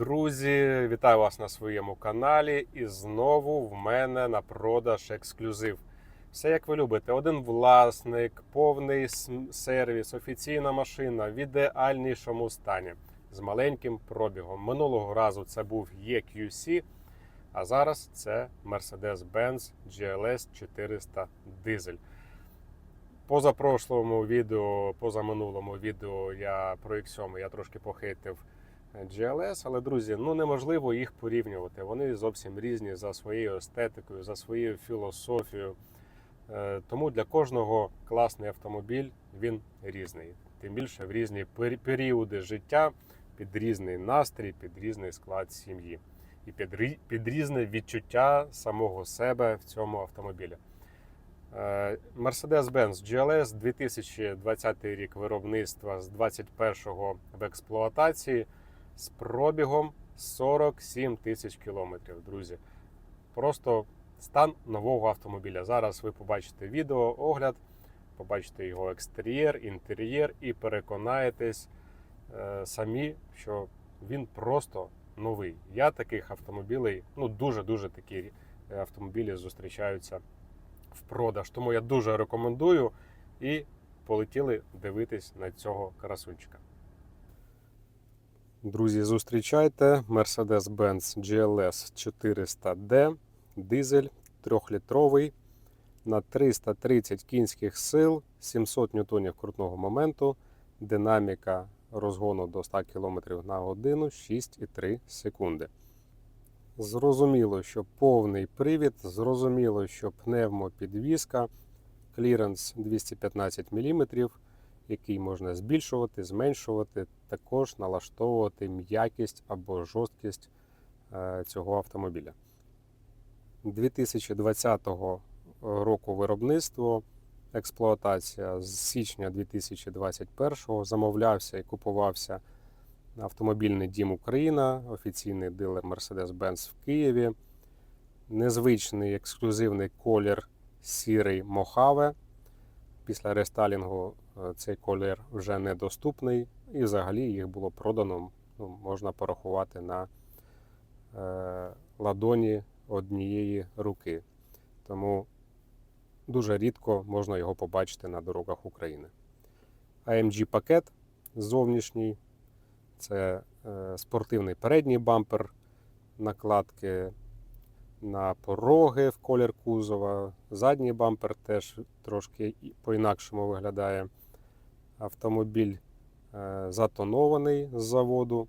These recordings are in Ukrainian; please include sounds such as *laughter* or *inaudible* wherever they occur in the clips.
Друзі, вітаю вас на своєму каналі. І знову в мене на продаж ексклюзив. Все як ви любите: один власник, повний сервіс, офіційна машина в ідеальнішому стані з маленьким пробігом. Минулого разу це був EQC, а зараз це Mercedes-Benz GLS 400 дизель. Позапрошлому відео, позаминулому відео я про X7 я трошки похитив GLS, але друзі, ну неможливо їх порівнювати. Вони зовсім різні за своєю естетикою, за своєю філософією. Е, Тому для кожного класний автомобіль він різний. Тим більше в різні періоди життя, під різний настрій, під різний склад сім'ї і під, під різне відчуття самого себе в цьому автомобілі. Е, Mercedes-Benz GLS 2020 рік виробництва з 21-го в експлуатації з пробігом 47 тисяч кілометрів, друзі. Просто стан нового автомобіля. Зараз ви побачите відео, огляд, побачите його екстер'єр, інтер'єр і переконаєтесь е, самі, що він просто новий. Я таких автомобілей, ну дуже-дуже такі е, автомобілі зустрічаються в продаж. Тому я дуже рекомендую і полетіли дивитись на цього красунчика. Друзі, зустрічайте Mercedes-Benz GLS 400D, дизель 3-літровий на 330 кінських сил, 700 ньютонів крутного моменту, динаміка розгону до 100 км на годину 6,3 секунди. Зрозуміло, що повний привід, зрозуміло, що пневмопідвізка, кліренс 215 мм, який можна збільшувати, зменшувати, також налаштовувати м'якість або жорсткість е, цього автомобіля. 2020 року виробництво, експлуатація з січня 2021 замовлявся і купувався автомобільний дім Україна, офіційний дилер Mercedes-Benz в Києві. Незвичний ексклюзивний колір сірий Мохаве. Після рестайлінгу цей колір вже недоступний, і взагалі їх було продано, ну, можна порахувати на е, ладоні однієї руки. Тому дуже рідко можна його побачити на дорогах України. AMG пакет зовнішній це е, спортивний передній бампер, накладки на пороги в колір кузова. Задній бампер теж трошки по-інакшому виглядає. Автомобіль е, затонований з заводу.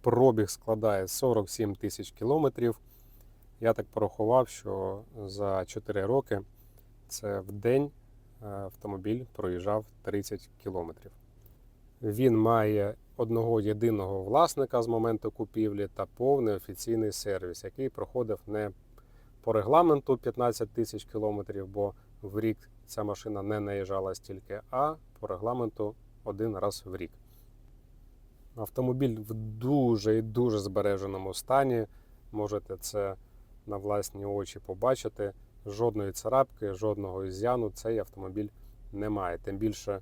Пробіг складає 47 тисяч кілометрів. Я так порахував, що за 4 роки це в день е, автомобіль проїжджав 30 кілометрів. Він має одного єдиного власника з моменту купівлі та повний офіційний сервіс, який проходив не по регламенту 15 тисяч кілометрів, бо в рік ця машина не наїжджала стільки, а по регламенту один раз в рік. Автомобіль в дуже і дуже збереженому стані. Можете це на власні очі побачити. Жодної царапки, жодного ізяну цей автомобіль не має. Тим більше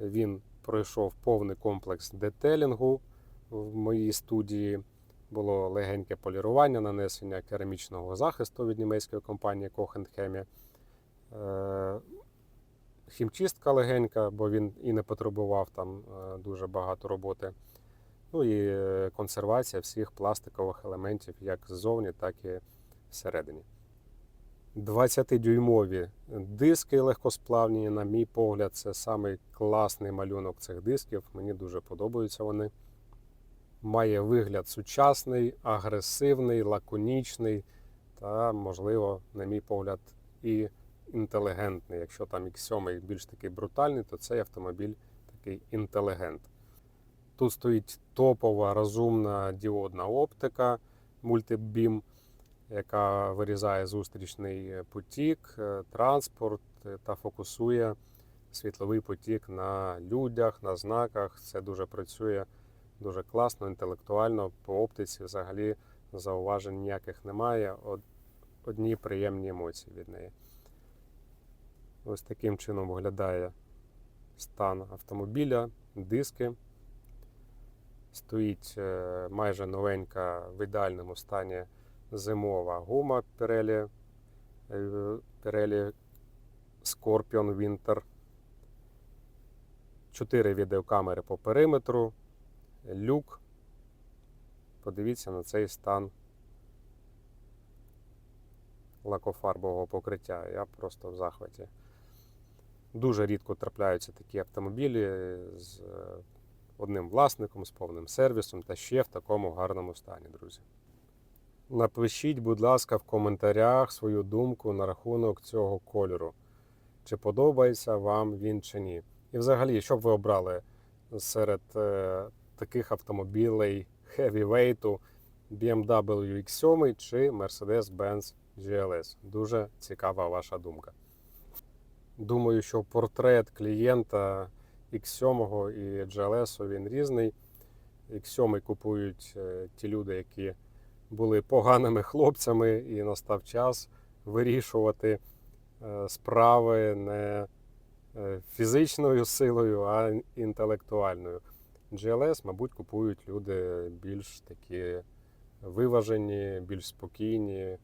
він пройшов повний комплекс детелінгу в моїй студії. Було легеньке полірування, нанесення керамічного захисту від німецької компанії Kochenchemie. Е, Хімчистка легенька, бо він і не потребував там е, дуже багато роботи. Ну і е, консервація всіх пластикових елементів, як ззовні, так і всередині. 20-дюймові диски легкосплавні, на мій погляд, це самий класний малюнок цих дисків. Мені дуже подобаються вони. Має вигляд сучасний, агресивний, лаконічний та, можливо, на мій погляд, і інтелігентний. Якщо там X7 більш такий брутальний, то цей автомобіль такий інтелігент. Тут стоїть топова розумна діодна оптика мультибім яка вирізає зустрічний потік, е, транспорт е, та фокусує світловий потік на людях, на знаках. Це дуже працює дуже класно, інтелектуально. По оптиці взагалі зауважень ніяких немає. Одні приємні емоції від неї. Ось таким чином виглядає стан автомобіля, диски. Стоїть е, майже новенька в ідеальному стані зимова гума Pirelli, е, Pirelli Scorpion Winter. Чотири відеокамери по периметру, люк. Подивіться на цей стан лакофарбового покриття. Я просто в захваті. Дуже рідко трапляються такі автомобілі з е, одним власником, з повним сервісом та ще в такому гарному стані, друзі. Напишіть, будь ласка, в коментарях свою думку на рахунок цього кольору. Чи подобається вам він чи ні. І взагалі, що б ви обрали серед е, таких автомобілей heavyweight BMW X7 чи Mercedes-Benz GLS? Дуже цікава ваша думка. Думаю, що портрет клієнта X7 і GLS він різний. X7 купують е, ті люди, які були поганими хлопцями, і настав час вирішувати е, справи не е, фізичною силою, а інтелектуальною. GLS, мабуть, купують люди більш такі виважені, більш спокійні,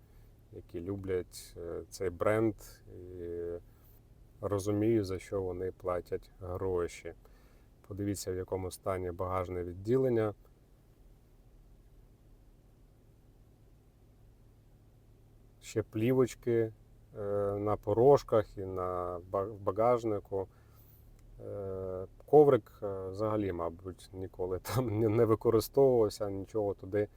які люблять е, цей бренд і розуміють, за що вони платять гроші. Подивіться, в якому стані багажне відділення. Ще плівочки е, на порожках і на багажнику. Е, Коврик е, взагалі, мабуть, ніколи там не- використовувався, нічого туди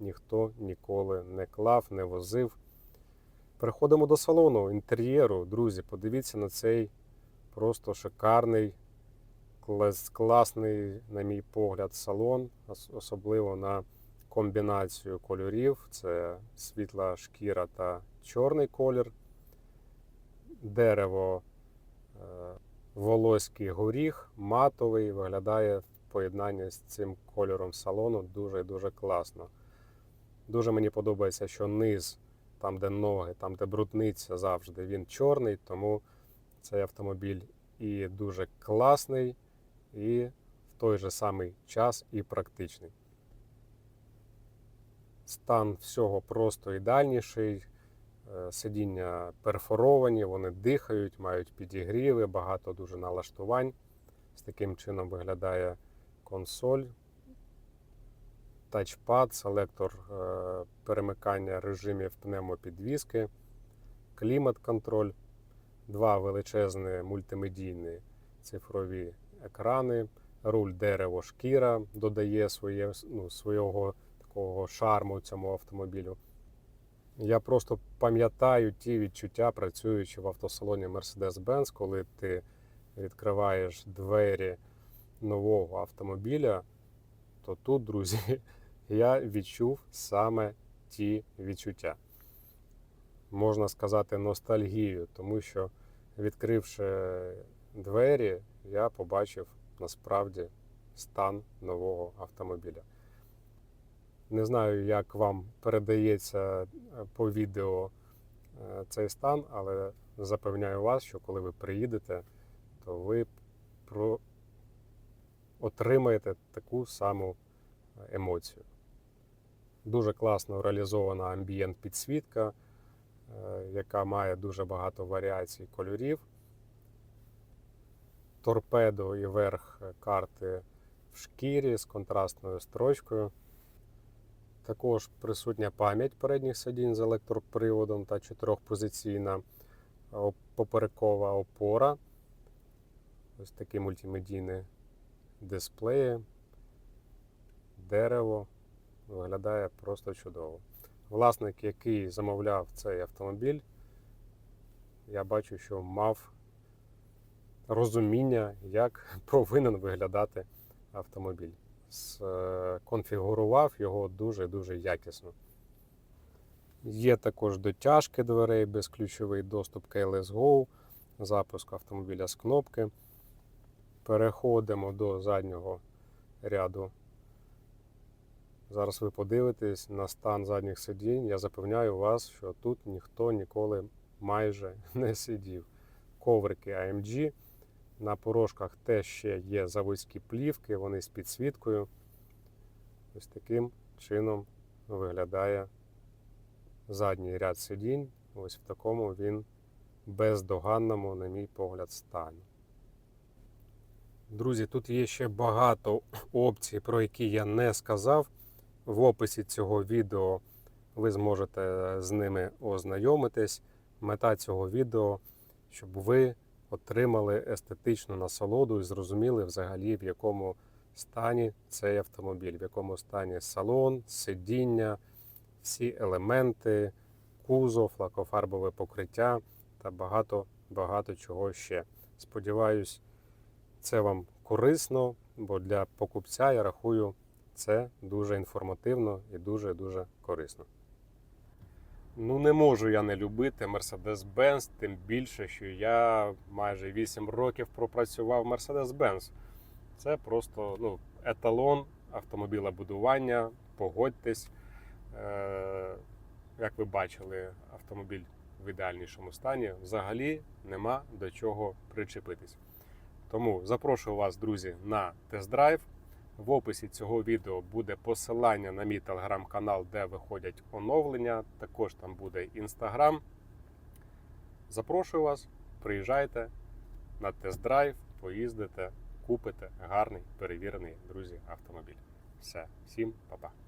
ніхто ніколи не клав, не возив. Переходимо до салону, інтер'єру. Друзі, подивіться на цей просто шикарний, клас- класний, на мій погляд, салон, особливо на комбінацію кольорів. Це світла шкіра та чорний колір, дерево, е, волоський горіх, матовий, виглядає в поєднанні з цим кольором салону дуже дуже класно. Дуже мені подобається, що низ, там, де ноги, там, де брудниця, завжди він чорний, тому цей автомобіль і дуже класний, і в той же самий час і практичний. Стан всього просто ідеальніший. Е, Сидіння перфоровані, вони дихають, мають підігріви, багато дуже налаштувань. З таким чином виглядає консоль, тачпад, селектор е, перемикання режимів пневмопідвіски, клімат-контроль, два величезні мультимедійні цифрові екрани, руль дерево шкіра додає своє, ну, свого такого шарму цьому автомобілю. Я просто пам'ятаю ті відчуття, працюючи в автосалоні Mercedes-Benz, коли ти відкриваєш двері нового автомобіля, то тут, друзі, *laughs* я відчув саме ті відчуття. Можна сказати, ностальгію, тому що, відкривши двері, я побачив насправді стан нового автомобіля. Не знаю, як вам передається е, по відео е, цей стан, але запевняю вас, що коли ви приїдете, то ви про... отримаєте таку саму емоцію. Дуже класно реалізована амбієнт підсвітка, е, яка має дуже багато варіацій кольорів. Торпедо і верх карти в шкірі з контрастною строчкою. Також присутня пам'ять передніх сидінь з електроприводом та чотирьохпозиційна поперекова опора. Ось такі мультимедійні дисплеї, дерево. Виглядає просто чудово. Власник, який замовляв цей автомобіль, я бачу, що мав розуміння, як *laughs* повинен виглядати автомобіль. Конфігурував його дуже-дуже якісно. Є також дотяжки дверей, безключовий доступ Keyless Go, запуск автомобіля з кнопки. Переходимо до заднього ряду. Зараз ви подивитесь на стан задніх сидінь. Я запевняю вас, що тут ніхто ніколи майже *laughs* не сидів. Коврики AMG. На порожках теж ще є заводські плівки, вони з підсвіткою. Ось таким чином виглядає задній ряд сидінь. Ось в такому він бездоганному, на мій погляд, стані. Друзі, тут є ще багато опцій, про які я не сказав. В описі цього відео ви зможете з ними ознайомитись. Мета цього відео, щоб ви отримали естетичну насолоду і зрозуміли взагалі, в якому стані цей автомобіль, в якому стані салон, сидіння, всі елементи, кузов, лакофарбове покриття та багато багато чого ще. Сподіваюсь, це вам корисно, бо для покупця я рахую це дуже інформативно і дуже-дуже корисно. Ну, не можу я не любити Mercedes-Benz, тим більше, що я майже 8 років пропрацював Mercedes-Benz. Це просто ну, еталон автомобілебудування. Погодьтесь. Е- як ви бачили, автомобіль в ідеальнішому стані. Взагалі нема до чого причепитись. Тому запрошую вас, друзі, на тест-драйв. В описі цього відео буде посилання на мій телеграм-канал, де виходять оновлення. Також там буде інстаграм. Запрошую вас, приїжджайте на тест-драйв, поїздите, купите гарний перевірений, друзі, автомобіль. Все, всім па-па.